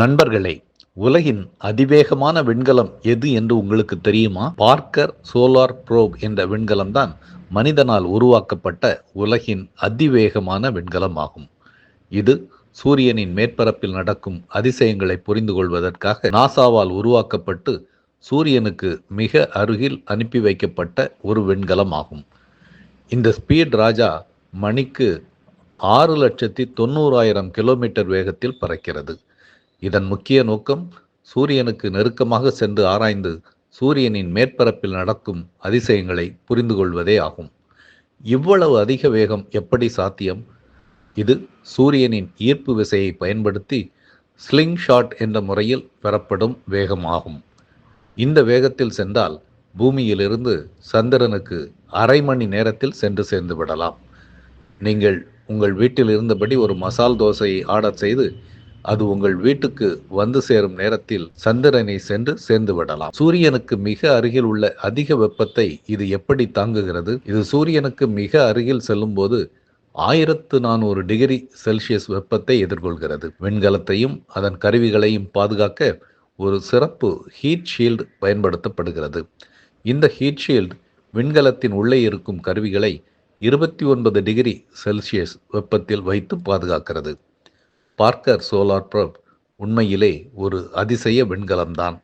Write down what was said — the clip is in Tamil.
நண்பர்களே உலகின் அதிவேகமான விண்கலம் எது என்று உங்களுக்கு தெரியுமா? பார்க்கர் சோலார் ப்ரோப் என்ற விண்கலம் தான் மனிதனால் உருவாக்கப்பட்ட உலகின் அதிவேகமான விண்கலம் ஆகும். இது சூரியனின் மேற்பரப்பில் நடக்கும் அதிசயங்களை புரிந்து கொள்வதற்காக நாசாவால் உருவாக்கப்பட்டு சூரியனுக்கு மிக அருகில் அனுப்பி வைக்கப்பட்ட ஒரு விண்கலம் ஆகும். இந்த ஸ்பீட் ராஜா மணிக்கு ஆறு லட்சத்தி தொண்ணூறாயிரம் கிலோமீட்டர் வேகத்தில் பறக்கிறது. இதன் முக்கிய நோக்கம் சூரியனுக்கு நெருக்கமாக சென்று ஆராய்ந்து சூரியனின் மேற்பரப்பில் நடக்கும் அதிசயங்களை புரிந்து கொள்வதே ஆகும். இவ்வளவு அதிக வேகம் எப்படி சாத்தியம்? இது சூரியனின் ஈர்ப்பு விசையை பயன்படுத்தி ஸ்லிங் ஷாட் என்ற முறையில் பெறப்படும் வேகம் ஆகும் இந்த வேகத்தில் சென்றால் பூமியிலிருந்து சந்திரனுக்கு அரை மணி நேரத்தில் சென்று சேர்ந்து விடலாம். நீங்கள் உங்கள் வீட்டில் இருந்தபடி ஒரு மசால் தோசையை ஆர்டர் செய்து அது உங்கள் வீட்டுக்கு வந்து சேரும் நேரத்தில் சந்திரனை சென்று சேர்ந்து விடலாம். சூரியனுக்கு மிக அருகில் உள்ள அதிக வெப்பத்தை இது எப்படி தாங்குகிறது? இது சூரியனுக்கு மிக அருகில் செல்லும்போது ஆயிரத்து நானூறு டிகிரி செல்சியஸ் வெப்பத்தை எதிர்கொள்கிறது. விண்கலத்தையும் அதன் கருவிகளையும் பாதுகாக்க ஒரு சிறப்பு ஹீட் ஷீல்டு பயன்படுத்தப்படுகிறது. இந்த ஹீட் ஷீல்டு விண்கலத்தின் உள்ளே இருக்கும் கருவிகளை இருபத்தி ஒன்பது டிகிரி செல்சியஸ் வெப்பத்தில் வைத்து பாதுகாக்கிறது. பார்க்கர் சோலார் ப்ரப் உண்மையிலே ஒரு அதிசய விண்கலம்தான்.